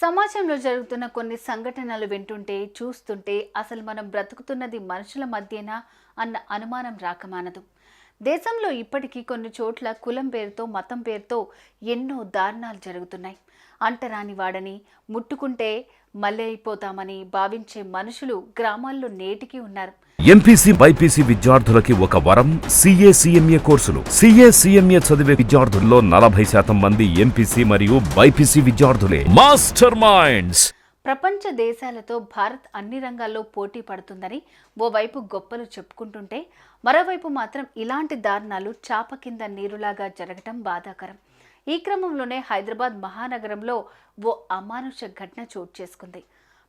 సమాజంలో జరుగుతున్న కొన్ని సంఘటనలు వింటుంటే చూస్తుంటే అసలు మనం బ్రతుకుతున్నది మనుషుల మధ్యేనా అన్న అనుమానం రాకమానదు దేశంలో ఇప్పటికీ కొన్ని చోట్ల కులం పేరుతో మతం పేరుతో ఎన్నో దారుణాలు జరుగుతున్నాయి. అంటరాని వాడని ముట్టుకుంటే మళ్ళీ అయిపోతామని భావించే మనుషులు గ్రామాల్లో నేటికి ఉన్నారు. ఎంపీసీ బైపీసీ విద్యార్థులకి ఒక వరం సిఏ సిఎంఏ కోర్సులు. సిఏ సిఎంఏ చదివే విద్యార్థుల్లో నలభై శాతం మంది ఎంపీసీ మరియు బైపీసీ విద్యార్థులే. మాస్టర్ మైండ్స్ ప్రపంచ దేశాలతో భారత్ అన్ని రంగాల్లో పోటీ పడుతుందని ఓవైపు గొప్పలు చెప్పుకుంటుంటే మరోవైపు మాత్రం ఇలాంటి దారుణాలు చాప కింద నీరులాగా జరగటం బాధాకరం. ఈ క్రమంలోనే హైదరాబాద్ మహానగరంలో ఓ అమానుష ఘటన చోటు చేసుకుంది.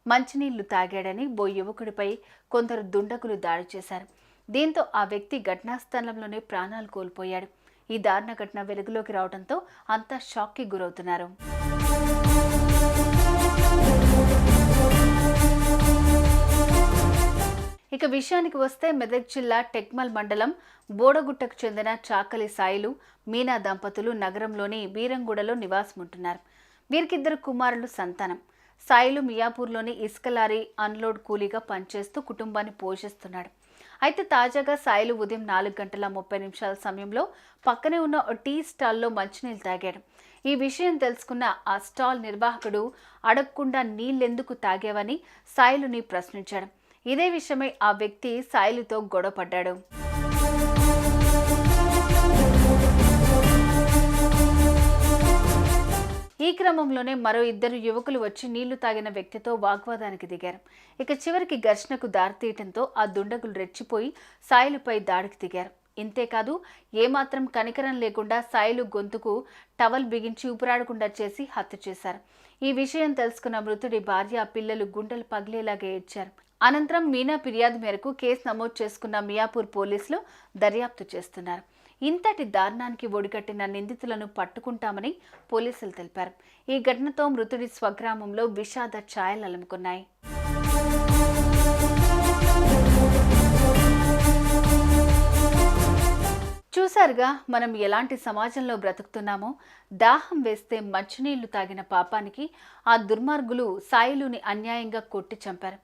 మంచినీళ్ళు తాగాడని ఓ యువకుడిపై కొందరు దుండగులు దాడి చేశారు. దీంతో ఆ వ్యక్తి ఘటనా స్థలంలోనే ప్రాణాలు కోల్పోయాడు. ఈ దారుణ ఘటన వెలుగులోకి రావడంతో అంతా షాక్కి గురవుతున్నారు. ఇక విషయానికి వస్తే మెదక్ జిల్లా టెక్మల్ మండలం బోడగుట్టకు చెందిన చాకలి సాయిలు మీనా దంపతులు నగరంలోని బీరంగూడలో నివాసం ఉంటున్నారు వీరికిద్దరు కుమారులు సంతానం. సాయిలు మియాపూర్లోని ఇసుక లారీ అన్లోడ్ కూలీగా పనిచేస్తూ కుటుంబాన్ని పోషిస్తున్నాడు. అయితే తాజాగా సాయిలు ఉదయం నాలుగు గంటల ముప్పై నిమిషాల సమయంలో పక్కనే ఉన్న ఓ టీ స్టాల్లో మంచినీళ్ళు తాగాడు. ఈ విషయం తెలుసుకున్న ఆ స్టాల్ నిర్వాహకుడు అడగకుండా నీళ్ళెందుకు తాగావని సాయిలుని ప్రశ్నించాడు. ఇదే విషయమై ఆ వ్యక్తి సాయిలుతో గొడవపడ్డాడు. ఈ క్రమంలోనే మరో ఇద్దరు యువకులు వచ్చి నీళ్ళు తాగిన వ్యక్తితో వాగ్వాదానికి దిగారు. ఇక చివరికి ఘర్షణకు దారితీయటంతో ఆ దుండగులు రెచ్చిపోయి సాయిలుపై దాడికి దిగారు. ఇంతేకాదు ఏమాత్రం కనికరం లేకుండా సాయిలు గొంతుకు టవల్ బిగించి ఊపిరాడకుండా చేసి హత్య చేశారు. ఈ విషయం తెలుసుకున్న మృతుడి భార్య పిల్లలు గుండెలు పగిలేలాగా ఏడ్చారు. అనంతరం మీనా ఫిర్యాదు మేరకు కేసు నమోదు చేసుకున్న మియాపూర్ పోలీసులు దర్యాప్తు చేస్తున్నారు. ఇంతటి దారుణానికి ఒడిగట్టిన నిందితులను పట్టుకుంటామని పోలీసులు తెలిపారు. ఈ ఘటనతో మృతుడి స్వగ్రామంలో విషాద ఛాయలు అలుముకున్నాయి. ఒక్కసారిగా మనం ఎలాంటి సమాజంలో బ్రతుకుతున్నామో దాహం వేస్తే మంచినీళ్ళు తాగిన పాపానికి ఆ దుర్మార్గులు సాయిలుని అన్యాయంగా కొట్టి చంపారు.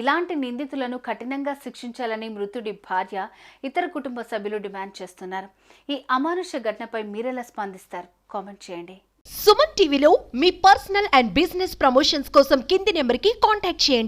ఇలాంటి నిందితులను కఠినంగా శిక్షించాలని మృతుడి భార్య ఇతర కుటుంబ సభ్యులు డిమాండ్ చేస్తున్నారు. ఈ అమానుష ఘటనపై మీరెలా స్పందిస్తారు? కామెంట్ చేయండి. సుమన్ టీవీలో మీ పర్సనల్ అండ్ బిజినెస్ ప్రమోషన్స్ కోసం కింది నెంబర్కి కాంటాక్ట్ చేయండి.